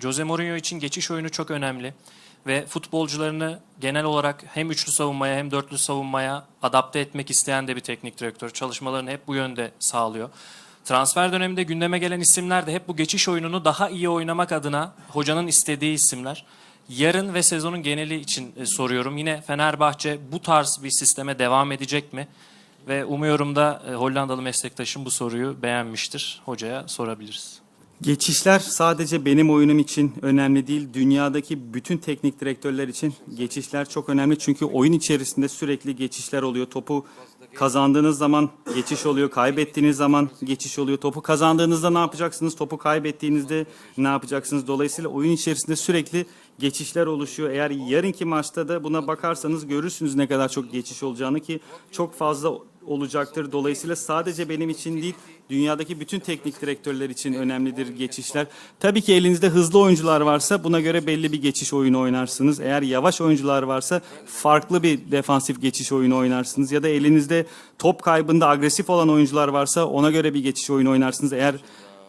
Jose Mourinho için geçiş oyunu çok önemli ve futbolcularını genel olarak hem üçlü savunmaya hem dörtlü savunmaya adapte etmek isteyen de bir teknik direktör. Çalışmalarını hep bu yönde sağlıyor. Transfer döneminde gündeme gelen isimler de hep bu geçiş oyununu daha iyi oynamak adına hocanın istediği isimler. Yarın ve sezonun geneli için e, soruyorum. Yine Fenerbahçe bu tarz bir sisteme devam edecek mi? Ve umuyorum da e, Hollandalı meslektaşım bu soruyu beğenmiştir. Hocaya sorabiliriz. Geçişler sadece benim oyunum için önemli değil. Dünyadaki bütün teknik direktörler için geçişler çok önemli. Çünkü oyun içerisinde sürekli geçişler oluyor. Topu kazandığınız zaman geçiş oluyor. Kaybettiğiniz zaman geçiş oluyor. Topu kazandığınızda ne yapacaksınız? Topu kaybettiğinizde ne yapacaksınız? Dolayısıyla oyun içerisinde sürekli geçişler oluşuyor. Eğer yarınki maçta da buna bakarsanız görürsünüz ne kadar çok geçiş olacağını ki çok fazla olacaktır. Dolayısıyla sadece benim için değil, dünyadaki bütün teknik direktörler için önemlidir geçişler. Tabii ki elinizde hızlı oyuncular varsa buna göre belli bir geçiş oyunu oynarsınız. Eğer yavaş oyuncular varsa farklı bir defansif geçiş oyunu oynarsınız. Ya da elinizde top kaybında agresif olan oyuncular varsa ona göre bir geçiş oyunu oynarsınız. Eğer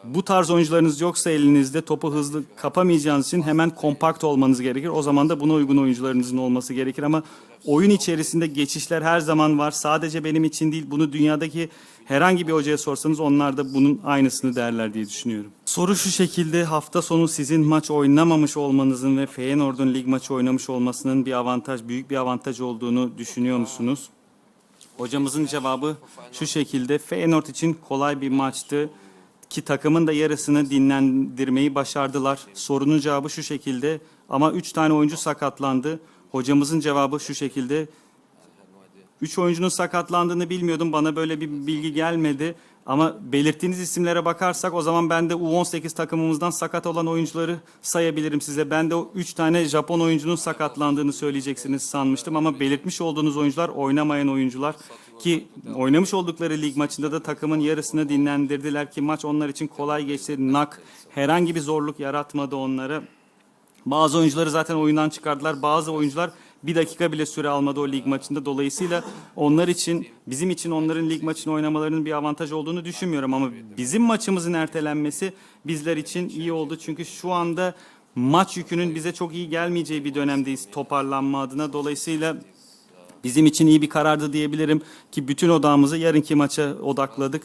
bu tarz oyuncularınız yoksa elinizde topu hızlı kapamayacağınız için hemen kompakt olmanız gerekir. O zaman da buna uygun oyuncularınızın olması gerekir ama oyun içerisinde geçişler her zaman var. Sadece benim için değil bunu dünyadaki herhangi bir hocaya sorsanız onlar da bunun aynısını derler diye düşünüyorum. Soru şu şekilde hafta sonu sizin maç oynamamış olmanızın ve Feyenoord'un lig maçı oynamış olmasının bir avantaj, büyük bir avantaj olduğunu düşünüyor musunuz? Hocamızın cevabı şu şekilde. Feyenoord için kolay bir maçtı ki takımın da yarısını dinlendirmeyi başardılar. Sorunun cevabı şu şekilde ama 3 tane oyuncu sakatlandı. Hocamızın cevabı şu şekilde. 3 oyuncunun sakatlandığını bilmiyordum. Bana böyle bir bilgi gelmedi. Ama belirttiğiniz isimlere bakarsak o zaman ben de U18 takımımızdan sakat olan oyuncuları sayabilirim size. Ben de o 3 tane Japon oyuncunun sakatlandığını söyleyeceksiniz sanmıştım ama belirtmiş olduğunuz oyuncular oynamayan oyuncular ki oynamış oldukları lig maçında da takımın yarısını dinlendirdiler ki maç onlar için kolay geçti. Nak herhangi bir zorluk yaratmadı onlara. Bazı oyuncuları zaten oyundan çıkardılar. Bazı oyuncular bir dakika bile süre almadı o lig maçında. Dolayısıyla onlar için, bizim için onların lig maçını oynamalarının bir avantaj olduğunu düşünmüyorum. Ama bizim maçımızın ertelenmesi bizler için iyi oldu. Çünkü şu anda maç yükünün bize çok iyi gelmeyeceği bir dönemdeyiz toparlanma adına. Dolayısıyla bizim için iyi bir karardı diyebilirim ki bütün odağımızı yarınki maça odakladık.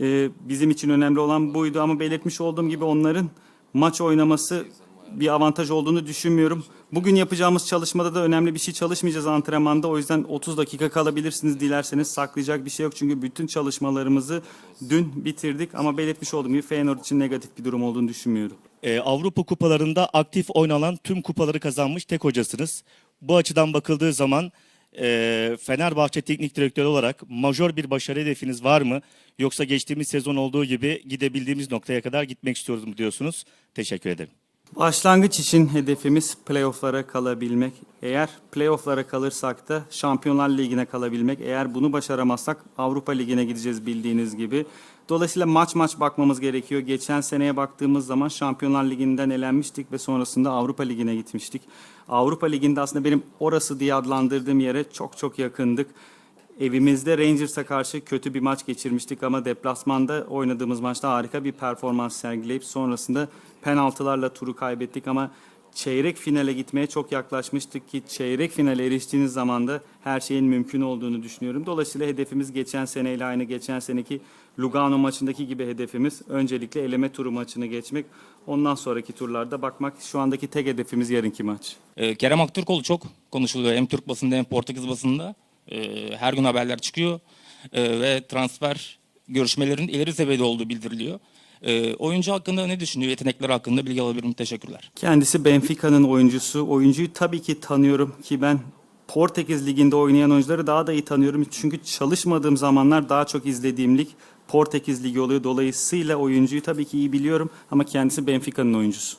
Ee, bizim için önemli olan buydu ama belirtmiş olduğum gibi onların maç oynaması bir avantaj olduğunu düşünmüyorum. Bugün yapacağımız çalışmada da önemli bir şey çalışmayacağız antrenmanda. O yüzden 30 dakika kalabilirsiniz dilerseniz. Saklayacak bir şey yok çünkü bütün çalışmalarımızı dün bitirdik. Ama belirtmiş olduğum gibi Feyenoord için negatif bir durum olduğunu düşünmüyorum. Ee, Avrupa kupalarında aktif oynanan tüm kupaları kazanmış tek hocasınız. Bu açıdan bakıldığı zaman e, Fenerbahçe Teknik Direktörü olarak majör bir başarı hedefiniz var mı? Yoksa geçtiğimiz sezon olduğu gibi gidebildiğimiz noktaya kadar gitmek istiyoruz mu diyorsunuz? Teşekkür ederim. Başlangıç için hedefimiz playofflara kalabilmek. Eğer playofflara kalırsak da Şampiyonlar Ligi'ne kalabilmek. Eğer bunu başaramazsak Avrupa Ligi'ne gideceğiz bildiğiniz gibi. Dolayısıyla maç maç bakmamız gerekiyor. Geçen seneye baktığımız zaman Şampiyonlar Ligi'nden elenmiştik ve sonrasında Avrupa Ligi'ne gitmiştik. Avrupa Ligi'nde aslında benim orası diye adlandırdığım yere çok çok yakındık. Evimizde Rangers'a karşı kötü bir maç geçirmiştik ama deplasmanda oynadığımız maçta harika bir performans sergileyip sonrasında penaltılarla turu kaybettik ama çeyrek finale gitmeye çok yaklaşmıştık ki çeyrek finale eriştiğiniz zaman da her şeyin mümkün olduğunu düşünüyorum. Dolayısıyla hedefimiz geçen seneyle aynı geçen seneki Lugano maçındaki gibi hedefimiz öncelikle eleme turu maçını geçmek. Ondan sonraki turlarda bakmak şu andaki tek hedefimiz yarınki maç. Ee, Kerem Aktürkoğlu çok konuşuluyor hem Türk basında hem Portekiz basında. Ee, her gün haberler çıkıyor Ee, ve transfer görüşmelerinin ileri seviyede olduğu bildiriliyor. Ee, oyuncu hakkında ne düşünüyor? Yetenekleri hakkında bilgi alabilirim. Teşekkürler. Kendisi Benfica'nın oyuncusu. Oyuncuyu tabii ki tanıyorum ki ben Portekiz Ligi'nde oynayan oyuncuları daha da iyi tanıyorum. Çünkü çalışmadığım zamanlar daha çok izlediğim lig Portekiz Ligi oluyor. Dolayısıyla oyuncuyu tabii ki iyi biliyorum ama kendisi Benfica'nın oyuncusu.